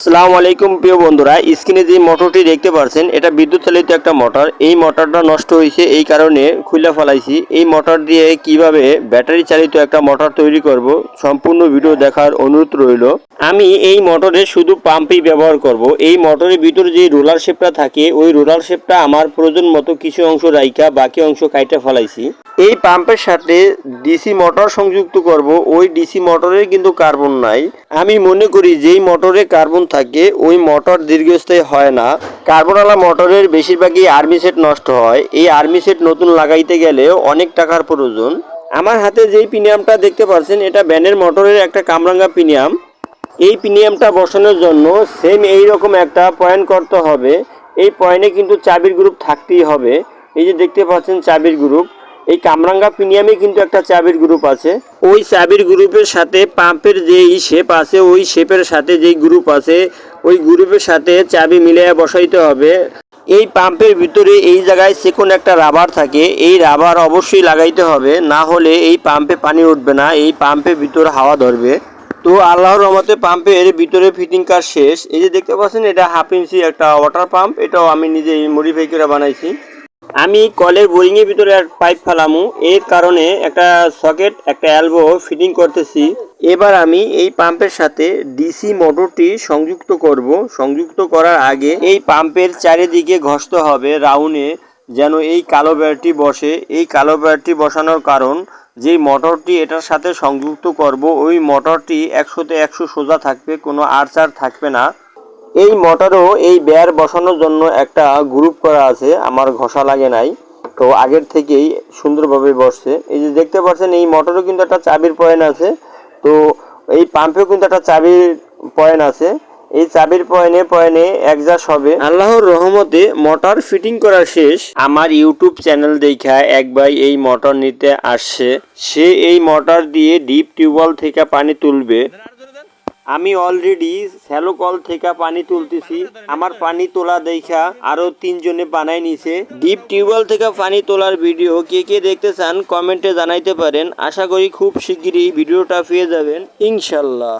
আসসালামু আলাইকুম প্রিয় বন্ধুরা, স্ক্রিনে যে মোটরটি দেখতে পাচ্ছেন এটা বিদ্যুৎ চালিত একটা মোটর। এই মোটরটা নষ্ট হয়েছে, এই কারণে খুলে ফেলাইছি। এই মোটর দিয়ে কীভাবে ব্যাটারি চালিত একটা মোটর তৈরি করব, সম্পূর্ণ ভিডিও দেখার অনুরোধ রইল। আমি এই মোটরে শুধু পাম্পই ব্যবহার করব। এই মোটরের ভিতরে যে রোলার শেপটা থাকে, ওই রোলার শেপটা আমার প্রয়োজন মতো কিছু অংশ রাইকা বাকি অংশ কাইটা ফেলাইছি। এই পাম্পের সাথে ডিসি মোটর সংযুক্ত করব, ওই ডিসি মোটরের কিন্তু কার্বন নাই। আমি মনে করি যেই মোটরে কার্বন থাকে, ওই মোটর দীর্ঘস্থায়ী হয় না। কার্বনওয়ালা মোটরের বেশিরভাগই আর্মি সেট নষ্ট হয়। এই আর্মি সেট নতুন লাগাইতে গেলে অনেক টাকার প্রয়োজন। আমার হাতে যেই পিনিয়ামটা দেখতে পাচ্ছেন এটা ব্যানের মোটরের একটা কামরাঙ্গা পিনিয়াম। এই প্রিমিয়ামটা বসানোর জন্য সেম এই রকম একটা পয়েন্ট করতে হবে। এই পয়েন্টে কিন্তু চাবির গ্রুপ থাকতেই হবে। এই যে দেখতে পাচ্ছেন চাবির গ্রুপ এই কামরাঙ্গা প্রিমিয়ামে কিন্তু একটা চাবির গ্রুপ আছে। ওই চাবির গ্রুপের সাথে পাম্পের যেই শেপ আছে, ওই শেপের সাথে যেই গ্রুপ আছে, ওই গ্রুপের সাথে চাবি মিলিয়ে বসাইতে হবে। এই পাম্পের ভিতরে এই জায়গায় সেকোন একটা রাবার থাকে, এই রাবার অবশ্যই লাগাইতে হবে, না হলে এই পাম্পে পানি উঠবে না, এই পাম্পের ভিতরে হাওয়া ধরবে। তো আল্লাহর রহমতে পাম্পের ভিতরে ফিটিং কাজ শেষ। এই যে দেখতে পাচ্ছেন, এটা হাফ ইঞ্চি একটা ওয়াটার পাম্প এটাও আমি নিজে মডিফাই করে বানাইছি। আমি কলের বোরিংয়ের ভিতরে এক পাইপ ফেলামু। এর কারণে একটা সকেট, একটা অ্যালবো ফিটিং করতেছি। এবার আমি এই পাম্পের সাথে ডিসি মোটরটি সংযুক্ত করব। সংযুক্ত করার আগে এই পাম্পের চারিদিকে ঘষতে হবে রাউন্ডে যেন এই কালো ব্যারটি বসে। এই কালো ব্যারটি বসানোর কারণ, যেই মোটরটি এটার সাথে সংযুক্ত করব, ওই মোটরটি একশোতে একশো সোজা থাকবে, কোনো আরচার থাকবে না। এই মোটরও এই বেয়ার বসানোর জন্য একটা গ্রুপ করা আছে, আমার ঘষা লাগে নাই। তো আগের থেকেই সুন্দরভাবে বসছে। এই যে দেখতে পাচ্ছেন, এই মোটরও কিন্তু একটা চাবির পয়েন্ট আছে। তো এই পাম্পেও কিন্তু একটা চাবির পয়েন্ট আছে। এই চাবির পয়েন্টে পয়েন্টে একজাস্ট হবে। আল্লাহর রহমতে মোটর ফিটিং করা শেষ। আমার ইউটিউব চ্যানেল দেখা এক ভাই এই মোটর নিতে আসছে। সে এই মোটর দিয়ে ডিপ টিউবওয়েল থেকে পানি তুলবে। আমি অলরেডি শ্যালো কল থেকে পানি তুলতেছি। আমার পানি তোলা দেখা আরও তিনজনে বানাই নিছে। ডিপ টিউবওয়েল থেকে পানি তোলার ভিডিও কে কে দেখতে চান কমেন্টে জানাইতে পারেন। আশা করি খুব শিগগিরই ভিডিওটা পেয়ে যাবেন। ইনশাল্লাহ।